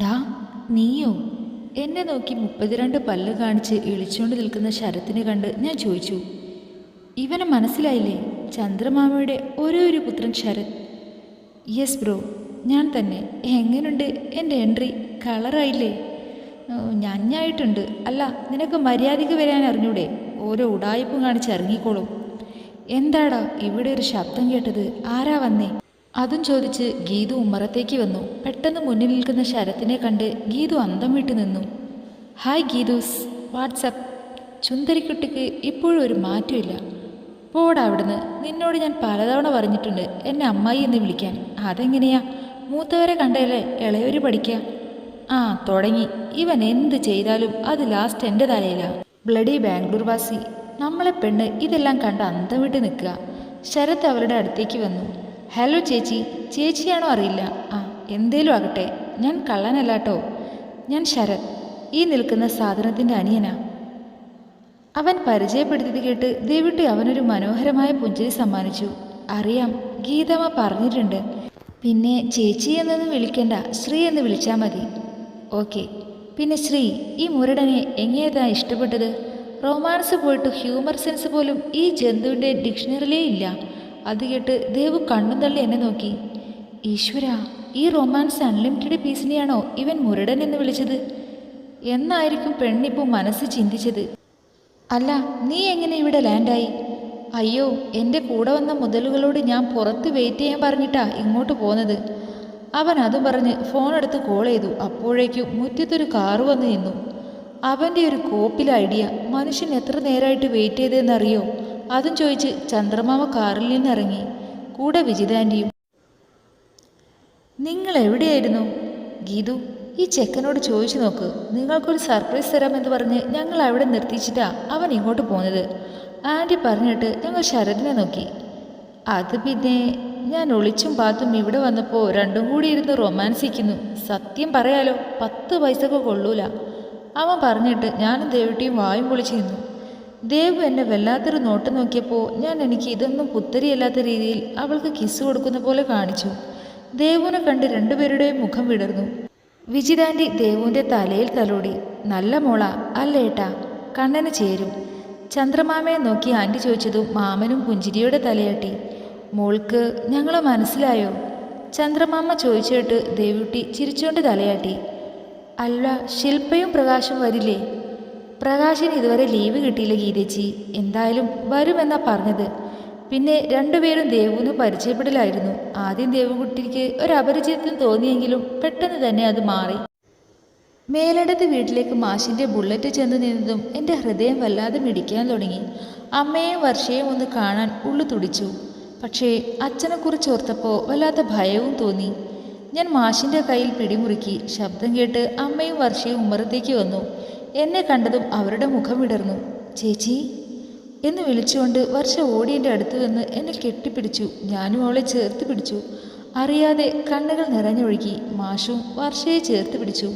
ഡാ നീയോ? എന്നെ നോക്കി മുപ്പത്തിരണ്ട് പല്ല് കാണിച്ച് ഇളിച്ചുകൊണ്ട് നിൽക്കുന്ന ശരത്തിനെ കണ്ട് ഞാൻ ചോദിച്ചു ഇവനെ മനസ്സിലായില്ലേ? ചന്ദ്രമാമയുടെ ഒരേ ഒരു പുത്രൻ ശരത്. യെസ് ബ്രോ ഞാൻ തന്നെ. എങ്ങനെയുണ്ട് എന്റെ എൻട്രി കളറായില്ലേ? ഞഞ്ഞായിട്ടുണ്ട്. അല്ല നിനക്ക് മര്യാദയ്ക്ക് വരാൻ അറിഞ്ഞൂടെ? ഓരോ ഉടായ്പും കാണിച്ച് ഇറങ്ങിക്കോളും. എന്താടാ? ഇവിടെ ഒരു ശബ്ദം കേട്ടത്. ആരാ വന്നേ? അതും ചോദിച്ച് ഗീതു ഉമ്മറത്തേക്ക് വന്നു. പെട്ടെന്ന് മുന്നിൽ നിൽക്കുന്ന ശരത്തിനെ കണ്ട് ഗീതു അന്തം വിട്ടു നിന്നു. ഹായ് ഗീതുസ് വാട്സപ്പ് ചുന്ദരിക്കുട്ടിക്ക് ഇപ്പോഴും ഒരു മാറ്റമില്ല പോടാ അവിടുന്ന്. നിന്നോട് ഞാൻ പലതവണ പറഞ്ഞിട്ടുണ്ട് എന്നെ അമ്മായി എന്ന് വിളിക്കാൻ. അതെങ്ങനെയാ? മൂത്തവരെ കണ്ടല്ലേ ഇളയവര് പഠിക്കുക ആ തുടങ്ങി. ഇവൻ എന്ത് ചെയ്താലും അത് ലാസ്റ്റ് എന്റെ തലയില. ബ്ലഡി ബാംഗ്ലൂർ വാസി. നമ്മളെ പെണ്ണ് ഇതെല്ലാം കണ്ട് അന്തം വിട്ട് നിൽക്കുക. ശരത് അവരുടെ അടുത്തേക്ക് വന്നു. ഹലോ ചേച്ചി. ചേച്ചിയാണോ അറിയില്ല. ആ എന്തേലും ആകട്ടെ. ഞാൻ കള്ളനല്ലാട്ടോ ഞാൻ ശരത്. ഈ നിൽക്കുന്ന സാധനത്തിന്റെ അനിയനാ. അവൻ പരിചയപ്പെടുത്തിയത് കേട്ട് ദേവിട്ടി അവനൊരു മനോഹരമായ പുഞ്ചിരി സമ്മാനിച്ചു. അറിയാം ഗീതമ്മ പറഞ്ഞിട്ടുണ്ട്. പിന്നെ ചേച്ചി എന്നൊന്നും വിളിക്കണ്ട. ശ്രീ എന്ന് വിളിച്ചാൽ മതി. ഓക്കെ. പിന്നെ ശ്രീ ഈ മുരടനെ എങ്ങനെയാ ഇഷ്ടപ്പെട്ടത്? റൊമാൻസ് പോയിട്ട് ഹ്യൂമർ സെൻസ് പോലും ഈ ജന്തുവിന്റെ ഡിക്ഷണറിലേ ഇല്ല. അത് കേട്ട് ദേവു കണ്ണും തള്ളി എന്നെ നോക്കി. ഈശ്വര ഈ റൊമാൻസ് അൺലിമിറ്റഡ് പീസിനെയാണോ ഇവൻ മുരടൻ എന്ന് വിളിച്ചത്? എന്നായിരിക്കും പെണ്ണിപ്പോൾ മനസ്സ് ചിന്തിച്ചത്. അല്ല നീ എങ്ങനെ ഇവിടെ ലാൻഡായി അയ്യോ എന്റെ കൂടെ വന്ന മുതലുകളോട് ഞാൻ പുറത്ത് വെയിറ്റ് ചെയ്യാൻ പറഞ്ഞിട്ടാ ഇങ്ങോട്ട് പോന്നത്. അവൻ അതും പറഞ്ഞ് ഫോൺ എടുത്ത് കോൾ ചെയ്തു. അപ്പോഴേക്കും മുറ്റത്തൊരു കാറ് വന്ന് നിന്നു. അവന്റെ ഒരു കോപ്പിൽ ഐഡിയ മനുഷ്യൻ എത്ര നേരമായിട്ട് വെയിറ്റ് ചെയ്തതെന്നറിയോ? അതും ചോദിച്ച് ചന്ദ്രമാമ കാറിൽ നിന്നിറങ്ങി. കൂടെ വിജിതാന്റെയും നിങ്ങൾ എവിടെയായിരുന്നു? ഗീതു ഈ ചെക്കനോട് ചോദിച്ചു നോക്ക്. നിങ്ങൾക്കൊരു സർപ്രൈസ് തരാമെന്ന് പറഞ്ഞ് ഞങ്ങൾ അവിടെ നിർത്തിച്ചിട്ടാ അവൻ ഇങ്ങോട്ട് പോകുന്നത് ആന്റി പറഞ്ഞിട്ട് ഞങ്ങൾ ശരദിനെ നോക്കി. അത് പിന്നെ ഞാൻ ഒളിച്ചും പാത്തും ഇവിടെ വന്നപ്പോൾ രണ്ടും കൂടി ഇരുന്ന് റൊമാൻസിക്കുന്നു. സത്യം പറയാലോ പത്ത് പൈസക്ക് കൊള്ളൂല. അവൻ പറഞ്ഞിട്ട് ഞാനും ദേവിട്ടിയും വായും പൊളിച്ചിരുന്നു ദേവ് എന്നെ വല്ലാത്തൊരു നോട്ടം നോക്കിയപ്പോൾ ഞാൻ എനിക്ക് ഇതൊന്നും പുത്തരിയല്ലാത്ത രീതിയിൽ അവൾക്ക് കിസ് കൊടുക്കുന്ന പോലെ കാണിച്ചു. ദേവുവിനെ കണ്ട് രണ്ടുപേരുടെയും മുഖം വിടർന്നു. വിജിതാന്റെ ദേവുവിന്റെ തലയിൽ തലോടി നല്ല മോള അല്ലേട്ടാ കണ്ണന് ചേരും. ചന്ദ്രമാമയെ നോക്കി ആന്റി ചോദിച്ചതും മാമനും പുഞ്ചിരിയോടെ തലയാട്ടി. മോൾക്ക് ഞങ്ങളെ മനസ്സിലായോ? ചന്ദ്രമാമ ചോദിച്ചിട്ട് ദേവുട്ടി ചിരിച്ചുകൊണ്ട് തലയാട്ടി. അല്ല ശില്പയും പ്രകാശം വരില്ലേ? പ്രകാശിന് ഇതുവരെ ലീവ് കിട്ടിയില്ല ഗീതേച്ചി. എന്തായാലും വരുമെന്നാ പറഞ്ഞത്. പിന്നെ രണ്ടുപേരും ദേവുവിന് പരിചയപ്പെടലായിരുന്നു. ആദ്യം ദേവുകുട്ടിക്ക് ഒരു അപരിചിതത്വം തോന്നിയെങ്കിലും പെട്ടെന്ന് തന്നെ അത് മാറി. മേലടത്ത് വീട്ടിലേക്ക് മാഷിന്റെ ബുള്ളറ്റ് ചെന്ന് നിന്നതും എന്റെ ഹൃദയം വല്ലാതെ മിടിക്കാൻ തുടങ്ങി. അമ്മയെയും വർഷയും ഒന്ന് കാണാൻ ഉള്ളു തുടിച്ചു. പക്ഷേ അച്ഛനെക്കുറിച്ച് ഓർത്തപ്പോൾ വല്ലാത്ത ഭയവും തോന്നി. ഞാൻ മാഷിന്റെ കയ്യിൽ പിടിമുറുക്കി. ശബ്ദം കേട്ട് അമ്മയും വർഷയും ഉമ്മറത്തേക്ക് വന്നു. എന്നെ കണ്ടതും അവരുടെ മുഖം വിടർന്നു. ചേച്ചി എന്ന് വിളിച്ചുകൊണ്ട് വർഷ ഓടിയന്റെ അടുത്ത് വന്ന് എന്നെ കെട്ടിപ്പിടിച്ചു. ഞാനും അവളെ ചേർത്ത് പിടിച്ചു. അറിയാതെ കണ്ണുകൾ നിറഞ്ഞൊഴുകി മാഷും വർഷയെ ചേർത്ത് പിടിച്ചു.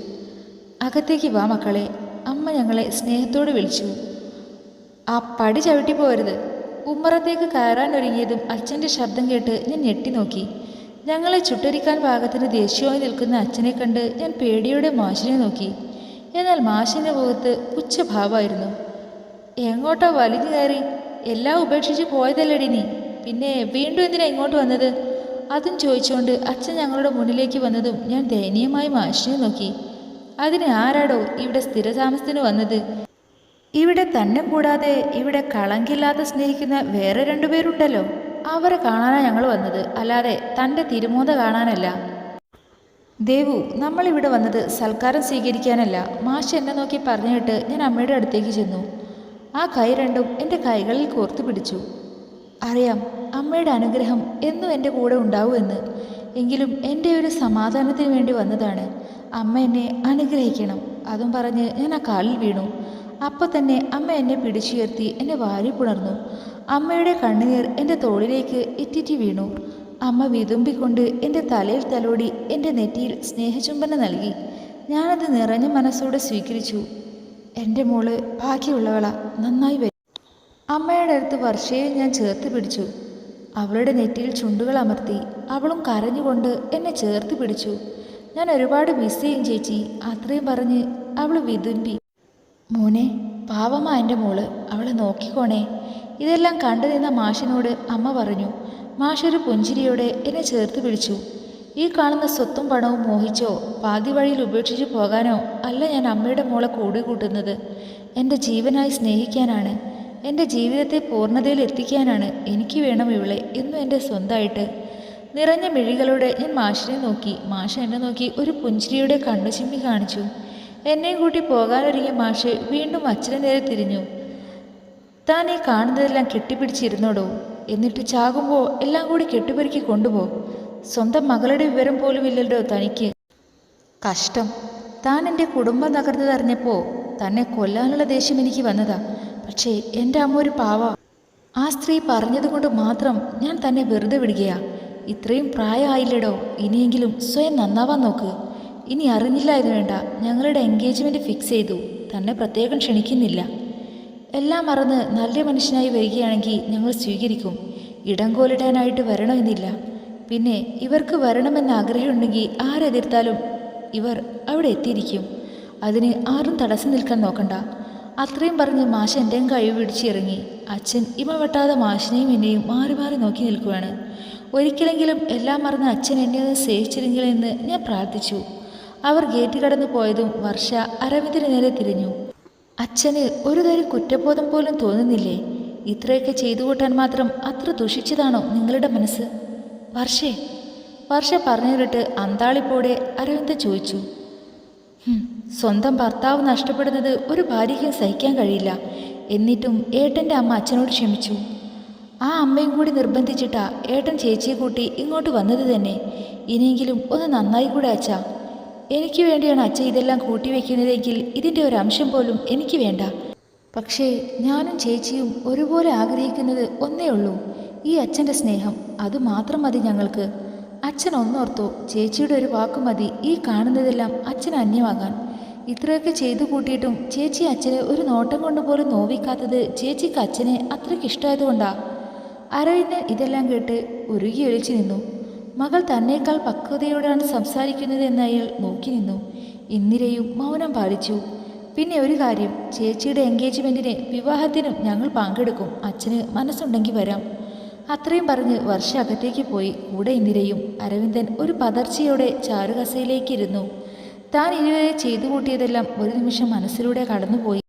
അകത്തേക്ക് വാ മക്കളെ അമ്മ ഞങ്ങളെ സ്നേഹത്തോട് വിളിച്ചു. ആ പടി ചവിട്ടി പോരുത്. ഉമ്മറത്തേക്ക് കയറാൻ ഒരുങ്ങിയതും അച്ഛന്റെ ശബ്ദം കേട്ട് ഞാൻ ഞെട്ടി നോക്കി. ഞങ്ങളെ ചുട്ടരിക്കാൻ പാകത്തിന് ദേഷ്യമായി നിൽക്കുന്ന അച്ഛനെ കണ്ട് ഞാൻ പേടിയോടെ മാഷിനെ നോക്കി. എന്നാൽ മാഷിന്റെ മുഖത്ത് പുച്ഛഭാവമായിരുന്നു. എങ്ങോട്ടാ വലിഞ്ഞു കയറി എല്ലാം ഉപേക്ഷിച്ച് പോയതല്ലടി നീ. പിന്നെ വീണ്ടും എന്തിനാ ഇങ്ങോട്ട് വന്നത്? അതും ചോദിച്ചുകൊണ്ട് അച്ഛൻ ഞങ്ങളുടെ മുന്നിലേക്ക് വന്നതും ഞാൻ ദയനീയമായി മാഷിനെ നോക്കി. അതിന് ആരാടോ ഇവിടെ സ്ഥിരതാമസത്തിന് വന്നത്? ഇവിടെ തന്നെ കൂടാതെ ഇവിടെ കളങ്കില്ലാതെ സ്നേഹിക്കുന്ന വേറെ രണ്ടുപേരുണ്ടല്ലോ. അവരെ കാണാനാണ് ഞങ്ങൾ വന്നത്. അല്ലാതെ തന്റെ തിരുമോത കാണാനല്ല. ദേവു നമ്മളിവിടെ വന്നത് സൽക്കാരം സ്വീകരിക്കാനല്ല. മാഷ് എന്നെ നോക്കി പറഞ്ഞിട്ട് ഞാൻ അമ്മയുടെ അടുത്തേക്ക് ചെന്നു. ആ കൈ രണ്ടും എന്റെ കൈകളിൽ കോർത്തു പിടിച്ചു. അറിയാം അമ്മയുടെ അനുഗ്രഹം എന്നും എന്റെ കൂടെ ഉണ്ടാവുമെന്ന് എങ്കിലും എന്റെ ഒരു സമാധാനത്തിന് വേണ്ടി വന്നതാണ്. അമ്മ എന്നെ അനുഗ്രഹിക്കണം. അതും പറഞ്ഞ് ഞാൻ ആ കാലിൽ വീണു. അപ്പോൾ തന്നെ അമ്മ എന്നെ പിടിച്ചുയർത്തി എന്നെ വാരി പുണർന്നു അമ്മയുടെ കണ്ണുനീർ എന്റെ തോളിലേക്ക് ഇറ്റിറ്റി വീണു. അമ്മ വിതുമ്പിക്കൊണ്ട് എന്റെ തലയിൽ തലോടി എന്റെ നെറ്റിയിൽ സ്നേഹചുംബനം നൽകി. ഞാനത് നിറഞ്ഞ മനസ്സോടെ സ്വീകരിച്ചു. എന്റെ മോൾ ബാക്കിയുള്ളവള നന്നായി വരും. അമ്മയുടെ അടുത്ത് വർഷയെ ഞാൻ ചേർത്ത് പിടിച്ചു. അവളുടെ നെറ്റിയിൽ ചുണ്ടുകൾ അമർത്തി അവളും കരഞ്ഞുകൊണ്ട് എന്നെ ചേർത്ത് പിടിച്ചു. ഞാൻ ഒരുപാട് മിസ് ചെയ്യും ചേച്ചി അത്രയും പറഞ്ഞ് അവൾ വിതുമ്പി. മോനെ പാവമ്മ എന്റെ മോൾ അവളെ നോക്കിക്കോണേ. ഇതെല്ലാം കണ്ടു നിന്ന മാഷിനോട് അമ്മ പറഞ്ഞു മാഷൊരു പുഞ്ചിരിയോടെ എന്നെ ചേർത്ത് പിടിച്ചു. ഈ കാണുന്ന സ്വത്തും പണവും മോഹിച്ചോ പാതി വഴിയിൽ ഉപേക്ഷിച്ചു പോകാനോ അല്ല ഞാൻ അമ്മയുടെ മോളെ കൂടി കൂട്ടുന്നത് എന്റെ ജീവനായി സ്നേഹിക്കാനാണ് എന്റെ ജീവിതത്തെ പൂർണതയിൽ എത്തിക്കാനാണ് എനിക്ക് വേണം ഇവളെ എന്നും എന്റെ സ്വന്തമായിട്ട്. നിറഞ്ഞ മിഴികളോടെ ഞാൻ മാഷിനെ നോക്കി മാഷ എന്നെ നോക്കി ഒരു പുഞ്ചിരിയുടെ കണ്ണു ചിമ്മി കാണിച്ചു. എന്നെയും കൂട്ടി പോകാനൊരുങ്ങിയ മാഷ് വീണ്ടും അച്ഛനെ നേരെ തിരിഞ്ഞു. താൻ ഈ കാണുന്നതെല്ലാം കെട്ടിപ്പിടിച്ചിരുന്നോടോ? എന്നിട്ട് ചാകുമ്പോൾ എല്ലാം കൂടി കെട്ടുപെരുക്കി കൊണ്ടുപോ. സ്വന്തം മകളുടെ വിവരം പോലും ഇല്ലല്ലോ തനിക്ക്. കഷ്ടം. താൻ എന്റെ കുടുംബം തകർത്തതറിഞ്ഞപ്പോൾ തന്നെ കൊല്ലാനുള്ള ദേഷ്യം എനിക്ക് വന്നതാ. പക്ഷേ എന്റെ അമ്മ ഒരു പാവ. ആ സ്ത്രീ പറഞ്ഞതുകൊണ്ട് മാത്രം ഞാൻ തന്നെ വെറുതെ വിടുകയാ. ഇത്രയും പ്രായമായില്ലടോ? ഇനിയെങ്കിലും സ്വയം നന്നാവാൻ നോക്ക്. ഇനി അറിഞ്ഞില്ല ഇത് വേണ്ട. ഞങ്ങളുടെ എൻഗേജ്മെന്റ് ഫിക്സ് ചെയ്തു. തന്നെ പ്രത്യേകം ക്ഷണിക്കുന്നില്ല. എല്ലാം മറന്ന് നല്ല മനുഷ്യനായി വരികയാണെങ്കിൽ ഞങ്ങൾ സ്വീകരിക്കും. ഇടങ്കോലിടാനായിട്ട് വരണമെന്നില്ല. പിന്നെ ഇവർക്ക് വരണമെന്ന് ആഗ്രഹമുണ്ടെങ്കിൽ ആരെതിർത്താലും ഇവർ അവിടെ എത്തിയിരിക്കും. അതിന് ആരും തടസ്സം നിൽക്കാൻ നോക്കണ്ട. അത്രയും പറഞ്ഞ് മാഷ എന്റെയും കഴിവ് പിടിച്ചിറങ്ങി അച്ഛൻ ഇമ വെട്ടാതെ മാഷിനെയും എന്നെയും മാറി മാറി നോക്കി നിൽക്കുകയാണ് ഒരിക്കലെങ്കിലും എല്ലാം മറന്ന് അച്ഛൻ എന്നെ ഒന്ന് സ്നേഹിച്ചിരുന്നെങ്കിലെന്ന് ഞാൻ പ്രാർത്ഥിച്ചു. അവർ ഗേറ്റ് കടന്നു പോയതും വർഷ അരവിന്ദിന് നേരെ തിരിഞ്ഞു. അച്ഛന് ഒരുതരം കുറ്റബോധം പോലും തോന്നുന്നില്ലേ? ഇത്രയൊക്കെ ചെയ്തു കൂട്ടാൻ മാത്രം അത്ര ദുഷിച്ചതാണോ നിങ്ങളുടെ മനസ്സ്? വർഷേ വർഷ പറഞ്ഞിട്ട് അന്താളിപ്പോടെ അരവിന്ദ് ചോദിച്ചു. സ്വന്തം ഭർത്താവ് നഷ്ടപ്പെടുന്നത് ഒരു ഭാര്യയ്ക്ക് സഹിക്കാൻ കഴിയില്ല. എന്നിട്ടും ഏട്ടന്റെ അമ്മ അച്ഛനോട് ക്ഷമിച്ചു. ആ അമ്മയും കൂടി നിർബന്ധിച്ചിട്ടാ ഏട്ടൻ ചേച്ചിയെ കൂട്ടി ഇങ്ങോട്ട് വന്നത് തന്നെ. ഇനിയെങ്കിലും ഒന്ന് നന്നായി കൂടെ അച്ഛാ. എനിക്ക് വേണ്ടിയാണ് അച്ഛൻ ഇതെല്ലാം കൂട്ടി വയ്ക്കുന്നതെങ്കിൽ ഇതിന്റെ ഒരു അംശം പോലും എനിക്ക് വേണ്ട. പക്ഷേ ഞാനും ചേച്ചിയും ഒരുപോലെ ആഗ്രഹിക്കുന്നത് ഒന്നേ ഉള്ളൂ. ഈ അച്ഛന്റെ സ്നേഹം അത് മാത്രം മതി ഞങ്ങൾക്ക്. അച്ഛൻ ഒന്നോർത്തോ ചേച്ചിയുടെ ഒരു വാക്കു മതി ഈ കാണുന്നതെല്ലാം അച്ഛൻ അന്യമാകാൻ. ഇത്രയൊക്കെ ചെയ്തു കൂട്ടിയിട്ടും ചേച്ചി അച്ഛനെ ഒരു നോട്ടം കൊണ്ട് പോലും നോവിക്കാത്തത് ചേച്ചിക്ക് അച്ഛനെ അത്രയ്ക്ക് ഇഷ്ടമായതുകൊണ്ടാ അരവിന്ദ് ഇതെല്ലാം കേട്ട് ഉരുകി ഒഴിച്ചു നിന്നു. മകൾ തന്നേക്കാൾ പക്വതയോടാണ് സംസാരിക്കുന്നത് എന്ന് അയാൾ നോക്കി നിന്നു. ഇന്ദിരയും മൗനം പാലിച്ചു. പിന്നെ ഒരു കാര്യം ചേച്ചിയുടെ എൻഗേജ്മെന്റിന് വിവാഹത്തിനും ഞങ്ങൾ പങ്കെടുക്കും. അച്ഛന് മനസ്സുണ്ടെങ്കിൽ വരാം. അത്രയും പറഞ്ഞ് വർഷ അകത്തേക്ക് പോയി. കൂടെ ഇന്ദിരയും അരവിന്ദൻ ഒരു പതർച്ചയോടെ ചാരുകസയിലേക്കിരുന്നു താൻ ഇതുവരെ ചെയ്തു കൂട്ടിയതെല്ലാം ഒരു നിമിഷം മനസ്സിലൂടെ കടന്നുപോയി.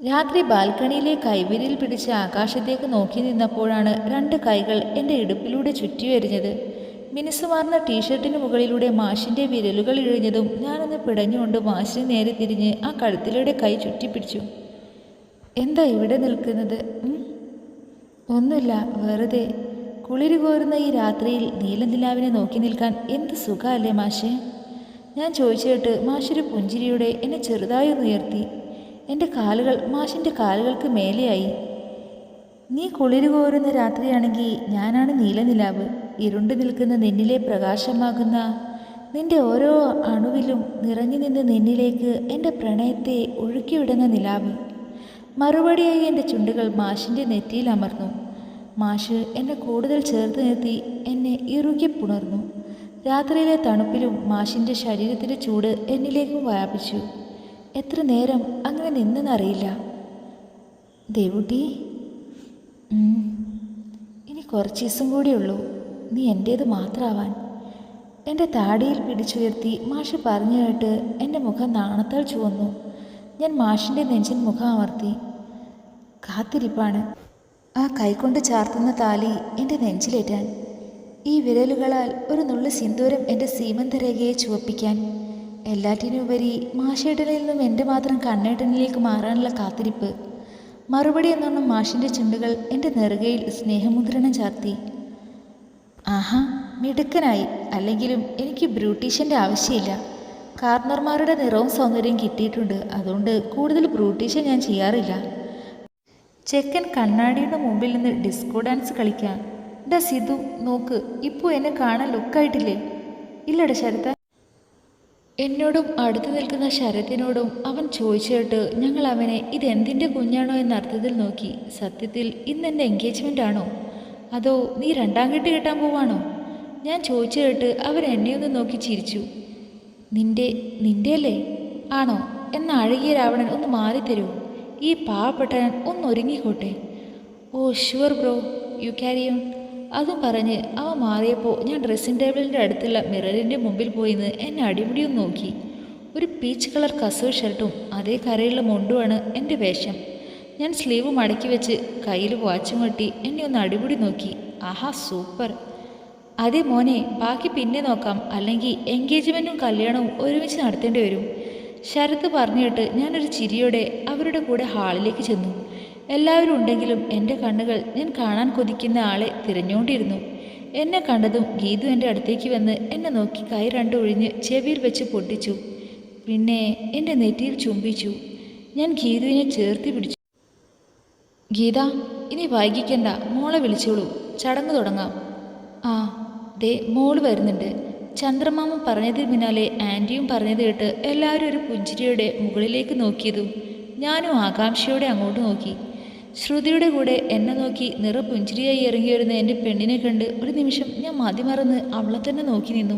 രാത്രി ബാൽക്കണിയിലെ കൈവിരിയിൽ പിടിച്ച് ആകാശത്തേക്ക് നോക്കി നിന്നപ്പോഴാണ് രണ്ട് കൈകൾ എന്റെ ഇടുപ്പിലൂടെ ചുറ്റി വരിഞ്ഞത് മിനുസുമാർന്ന ടീഷർട്ടിന് മുകളിലൂടെ മാഷിന്റെ വിരലുകൾ ഇഴഞ്ഞതും ഞാനൊന്ന് പിടഞ്ഞുകൊണ്ട് മാഷിന് നേരെ തിരിഞ്ഞ് ആ കഴുത്തിലൂടെ കൈ ചുറ്റിപ്പിടിച്ചു. എന്താ ഇവിടെ നിൽക്കുന്നത്? ഒന്നുമില്ല വെറുതെ. കുളിര് കോരുന്ന ഈ രാത്രിയിൽ നീലനിലാവിനെ നോക്കി നിൽക്കാൻ എന്ത് സുഖമല്ലേ മാഷേ? ഞാൻ ചോദിച്ചിട്ട് മാഷൊരു പുഞ്ചിരിയോടെ എന്നെ ചെറുതായി ഉയർത്തി. എന്റെ കാലുകൾ മാഷിന്റെ കാലുകൾക്ക് മേലെയായി. നീ കുളിര് കോരുന്ന രാത്രിയാണെങ്കിൽ ഞാനാണ് നീലനിലാവ്. ഇരുണ്ടു നിൽക്കുന്ന നിന്നിലെ പ്രകാശമാകുന്ന നിന്റെ ഓരോ അണുവിലും നിറഞ്ഞു നിന്ന് നിന്നിലേക്ക് എന്റെ പ്രണയത്തെ ഒഴുക്കിവിടുന്ന നിലാവ്. മറുപടിയായി എന്റെ ചുണ്ടുകൾ മാഷിന്റെ നെറ്റിയിൽ അമർന്നു. മാഷ് എന്നെ കൂടുതൽ ചേർത്ത് നിർത്തി എന്നെ ഇറുകി പുണർന്നു. രാത്രിയിലെ തണുപ്പിലും മാഷിന്റെ ശരീരത്തിന്റെ ചൂട് എന്നിലേക്കും വ്യാപിച്ചു. എത്ര നേരം അങ്ങനെ നിന്നെന്നറിയില്ല. ദേവുട്ടി. ഇനി കുറച്ച് ദിവസം കൂടിയുള്ളൂ നീ എന്റേത് മാത്രമാവാൻ എന്റെ താടിയിൽ പിടിച്ചുയർത്തി മാഷ് പറഞ്ഞു കേട്ട് എന്റെ മുഖം നാണത്താൽ ചുവന്നു. ഞാൻ മാഷിന്റെ നെഞ്ചിൽ മുഖം അമർത്തി. കാത്തിരിപ്പാണ്. ആ കൈകൊണ്ട് ചാർത്തുന്ന താലി എന്റെ നെഞ്ചിലേറ്റാൻ. ഈ വിരലുകളാൽ ഒരു നുള്ളു സിന്ദൂരം എന്റെ സീമന്തരേഖയെ ചുവപ്പിക്കാൻ. എല്ലാറ്റിനുപരി മാഷേട്ടനിൽ നിന്നും എന്റെ മാത്രം കണ്ണേട്ടനിലേക്ക് മാറാനുള്ള കാത്തിരിപ്പ്. മറുപടി എന്നോണം മാഷിന്റെ ചുണ്ടുകൾ എന്റെ നെറുകയിൽ സ്നേഹമുദ്രണം ചാർത്തി. ആഹാ മിടുക്കനായി. അല്ലെങ്കിലും എനിക്ക് ബ്രൂട്ടീഷ്യന്റെ ആവശ്യമില്ല. കാർണർമാരുടെ നിറവും സൗന്ദര്യം കിട്ടിയിട്ടുണ്ട്. അതുകൊണ്ട് കൂടുതൽ ബ്രൂട്ടീഷ്യൻ ഞാൻ ചെയ്യാറില്ല. ചെക്കൻ കണ്ണാടിയുടെ മുമ്പിൽ നിന്ന് ഡിസ്കോ ഡാൻസ് കളിക്കാൻ. ഡാ സിധു നോക്ക് ഇപ്പോൾ എന്നെ കാണാൻ ലുക്കായിട്ടില്ലേ ഇല്ലട ശരത്ത എന്നോടും അടുത്ത് നിൽക്കുന്ന ശരത്തിനോടും അവൻ ചോദിച്ചിട്ട് ഞങ്ങൾ അവനെ ഇതെന്തിന്റെ കുഞ്ഞാണോ എന്ന അർത്ഥത്തിൽ നോക്കി. സത്യത്തിൽ ഇന്ന് എന്റെ എൻഗേജ്മെന്റ് ആണോ അതോ നീ രണ്ടാം കെട്ട് കെട്ടാൻ പോവാണോ? ഞാൻ ചോദിച്ചു കേട്ട് അവൻ എന്നെ ഒന്ന് നോക്കി ചിരിച്ചു. നിന്റെ അല്ലേ ആണോ? എന്ന അഴകിയ രാവണൻ ഒന്ന് മാറിത്തരൂ. ഈ പാവപ്പെട്ടവൻ ഒന്ന് ഒരുങ്ങിക്കോട്ടെ. ഓ sure bro you carry on അതും പറഞ്ഞ് അവ മാറിയപ്പോൾ ഞാൻ ഡ്രസ്സിംഗ് ടേബിളിന്റെ അടുത്തുള്ള മിററിന്റെ മുമ്പിൽ പോയി നിന്ന് എന്നെ അടിമുടിയും നോക്കി. ഒരു പീച്ച് കളർ കസവ് ഷർട്ടും അതേ കരയുള്ള മുണ്ടുമാണ് എന്റെ വേഷം. ഞാൻ സ്ലീവ് മടക്കി വെച്ച് കയ്യിൽ വാച്ചും കെട്ടി എന്നെ ഒന്ന് അടിമുടി നോക്കി. ആഹാ സൂപ്പർ അതേ മോനെ ബാക്കി പിന്നെ നോക്കാം. അല്ലെങ്കിൽ എൻഗേജ്മെന്റും കല്യാണവും ഒരുമിച്ച് നടത്തേണ്ടി വരും. ശരത്ത് പറഞ്ഞിട്ട് ഞാനൊരു ചിരിയോടെ അവരുടെ കൂടെ ഹാളിലേക്ക് ചെന്നു. എല്ലാവരും ഉണ്ടെങ്കിലും എന്റെ കണ്ണുകൾ ഞാൻ കാണാൻ കൊതിക്കുന്ന ആളെ തിരഞ്ഞുകൊണ്ടിരുന്നു എന്നെ കണ്ടതും ഗീതു എന്റെ അടുത്തേക്ക് വന്ന് എന്നെ നോക്കി കൈ രണ്ടു ഒഴിഞ്ഞ് ചെവിയിൽ വെച്ച് പൊട്ടിച്ചു. പിന്നെ എന്റെ നെറ്റിയിൽ ചുംബിച്ചു. ഞാൻ ഗീതുവിനെ ചേർത്തി പിടിച്ചു. ഗീത ഇനി വൈകിക്കണ്ട. മോളെ വിളിച്ചോളൂ. ചടങ്ങ് തുടങ്ങാം. ആ ദേ മോൾ വരുന്നുണ്ട്. ചന്ദ്രമാമൻ പറഞ്ഞതിന് പിന്നാലെ ആന്റിയും പറഞ്ഞത് കേട്ട് എല്ലാവരും ഒരു പുഞ്ചിരിയുടെ മുകളിലേക്ക് നോക്കിയതും ഞാനും ആകാംക്ഷയോടെ അങ്ങോട്ട് നോക്കി. ശ്രുതിയുടെ കൂടെ എന്നെ നോക്കി നിറ പുഞ്ചിരിയായി വരുന്ന എന്റെ പെണ്ണിനെ കണ്ട് ഒരു നിമിഷം ഞാൻ മതിമറന്ന് അവളെ തന്നെ നോക്കി നിന്നു.